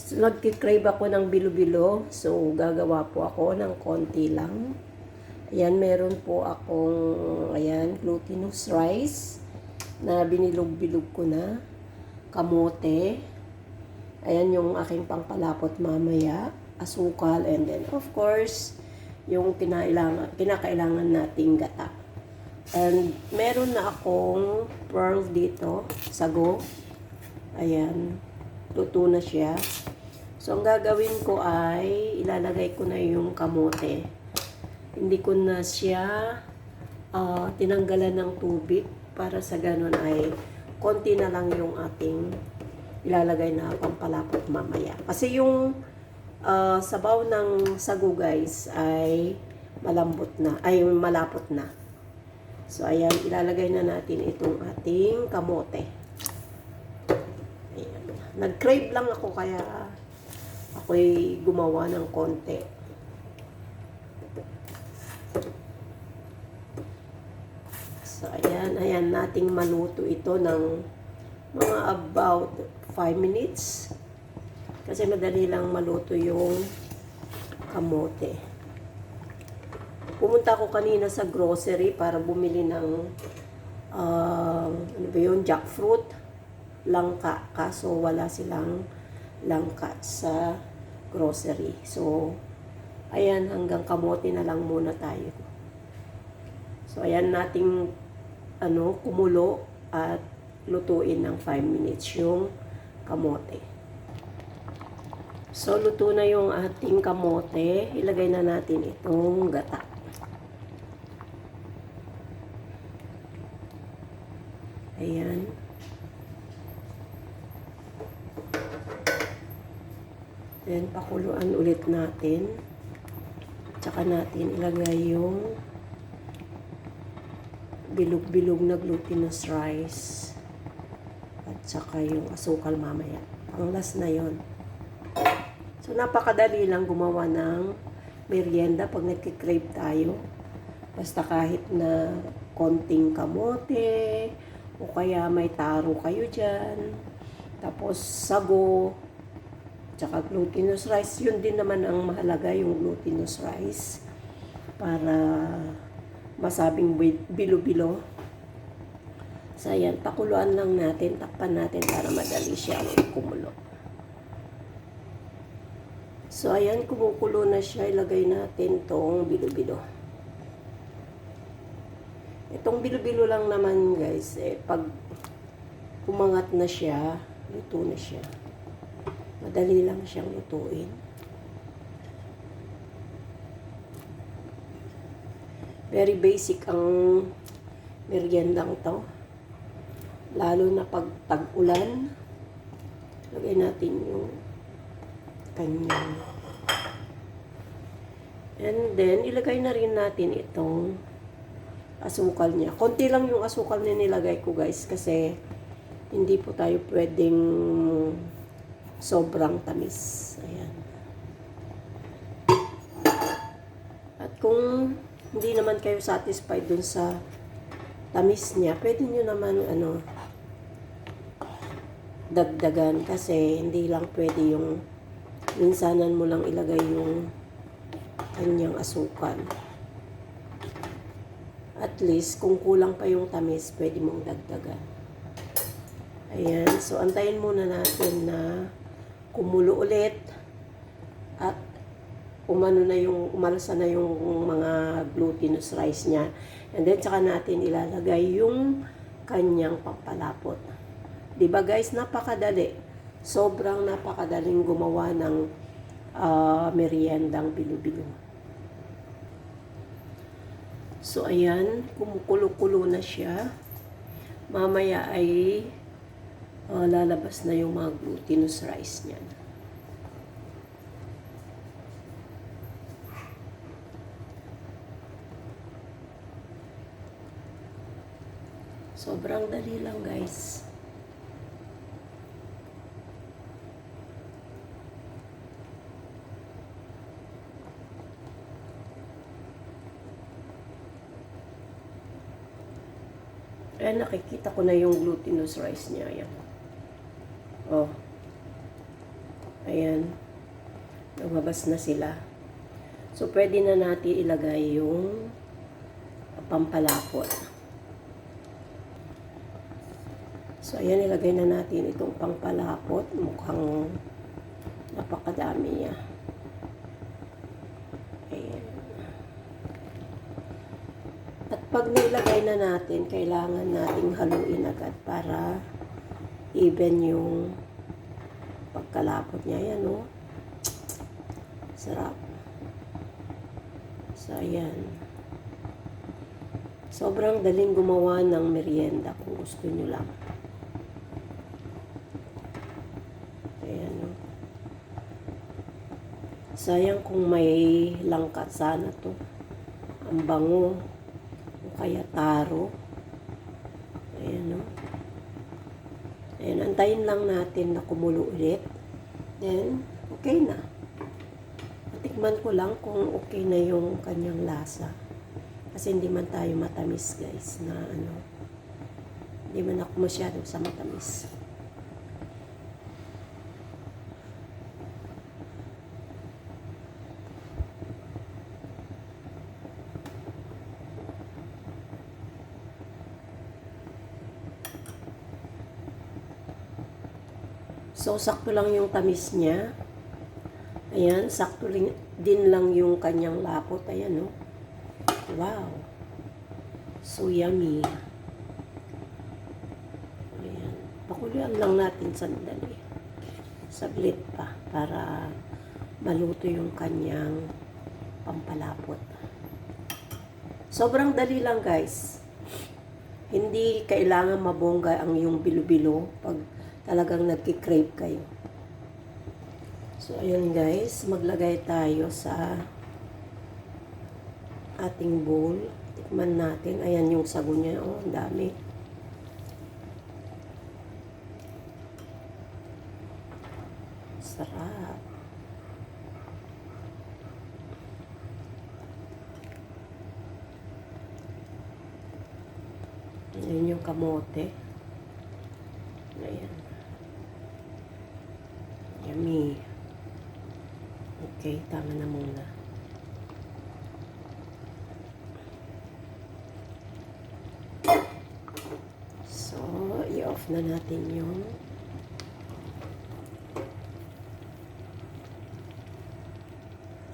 So, nagkikrave ako ng bilo-bilo. So, gagawa po ako ng konti lang. Ayan, meron po akong, ayan, glutinous rice na binilog-bilog ko na. Kamote. Ayan yung aking pangpalapot mamaya. Asukal. And then, of course, yung kinailangan, kinakailangan nating gata. And meron na akong pearl dito, sago. Ayan, luto na siya. So, ang gagawin ko ay ilalagay ko na yung kamote. Hindi ko na siya ah, tinanggalan ng tubig para sa ganun ay konti na lang yung ating ilalagay na pampalapot mamaya. Kasi yung ah, sabaw ng sago guys ay malambot na, ay malapot na. So, ayan, ilalagay na natin itong ating kamote. Ayan. Nag-crave lang ako kaya ako'y gumawa ng konti. So, ayan, ayan, nating maluto ito ng mga about 5 minutes. Kasi madali lang maluto yung kamote. Pumunta ako kanina sa grocery para bumili ng ah, ano ba yun, jackfruit, langka. Kaso wala silang langka sa grocery. So, ayan, hanggang kamote na lang muna tayo. So, ayan nating ano, kumulo at lutuin ng 5 minutes yung kamote. So, luto na yung ating kamote. Ilagay na natin itong gata. Ayan. Then, pakuluan ulit natin. Tsaka natin ilagay yung bilog-bilog na glutinous rice. At saka yung asukal mamaya. Panglas na yon. So, napakadali lang gumawa ng merienda pag nagkikrave tayo. Basta kahit na konting kamote, o kaya may taro kayo dyan, tapos sago, tsaka glutinous rice. Yun din naman ang mahalaga, yung glutinous rice. Para masabing bi- bilo-bilo. So, ayan, pakuluan lang natin, takpan natin para madali siyang kumulo. So, ayan, kumukulo na siya. Ilagay natin tong bilo-bilo. Itong bilo-bilo lang naman, guys, eh, pag umangat na siya, luto na siya. Madali lang siyang lutuin. Very basic ang meriendang to. Lalo na pag tag-ulan, lagay natin yung kanyang. And then, ilagay na rin natin itong asukal niya. Konti lang yung asukal na nilagay ko guys kasi hindi po tayo pwedeng sobrang tamis. Ayan. At kung hindi naman kayo satisfied dun sa tamis niya, pwede nyo naman ano dagdagan kasi hindi lang pwede yung minsanan mo lang ilagay yung kanyang asukal. At least, kung kulang pa yung tamis, pwede mong dagdagan. Ayan. So, antayin muna natin na kumulo ulit. At umano na yung, umalsa na yung mga glutinous rice niya. And then, saka natin ilalagay yung kanyang pampalapot. Di ba guys, napakadali. Sobrang napakadaling gumawa ng ah, meriendang bilo-bilo. So, ayan, kumukulo-kulo na siya. Mamaya ay ah, lalabas na yung mga glutinous rice niyan. Sobrang dali lang, guys. Ayan, nakikita ko na yung glutinous rice niya. Ayan. Oh. Ayan. Lumabas na sila. So, pwede na natin ilagay yung pampalapot. So, ayan, ilagay na natin itong pampalapot. Mukhang napakadami niya. Ayan. At pag nilagay na natin, kailangan nating haluin agad para even yung pagkalapot niya. Ayan, oh. Sarap. So, ayan. Sobrang daling gumawa ng merienda kung gusto nyo lang. Ayan, oh. Sayang kung may langkat sana to. Ang bango. O kaya taro. Ayan, oh. Ayan, antayin lang natin na kumulo ulit. Then, okay na. Tikman ko lang kung okay na yung kanyang lasa. Kasi hindi man tayo matamis, guys, na ano. Hindi man ako masyado sa matamis. So, sakto lang yung tamis niya. Ayan, sakto din lang yung kanyang lapot. Ayan, oh. Wow. So yummy. Ayan. Pakulian lang natin sandali. Saglit pa para maluto yung kanyang pampalapot. Sobrang dali lang guys. Hindi kailangan mabongga ang yung bilo-bilo pag talagang nagkikrave kayo. So, ayan guys, maglagay tayo sa ating bowl. Tikman natin. Ayan yung sago niya. Oh, ang dami. Sarap. Ayan yung kamote. Ayan. Yummy. Okay, tama na muna. So, i-off na natin yung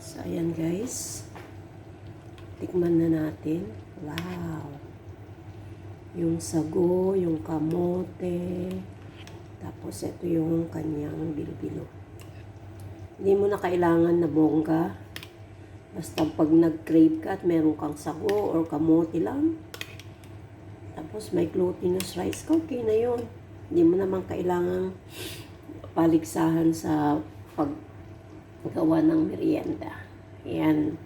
So, ayan guys. Tikman na natin. Wow. Yung sago, yung kamote. Tapos, ito yung kanyang bilbilo. Hindi mo na kailangan na bongga. Basta pag nag-crave ka at meron kang sago or kamote lang, tapos may glutinous rice ka, okay na yun. Hindi mo naman kailangang paligsahan sa paggawa ng merienda. Ayan.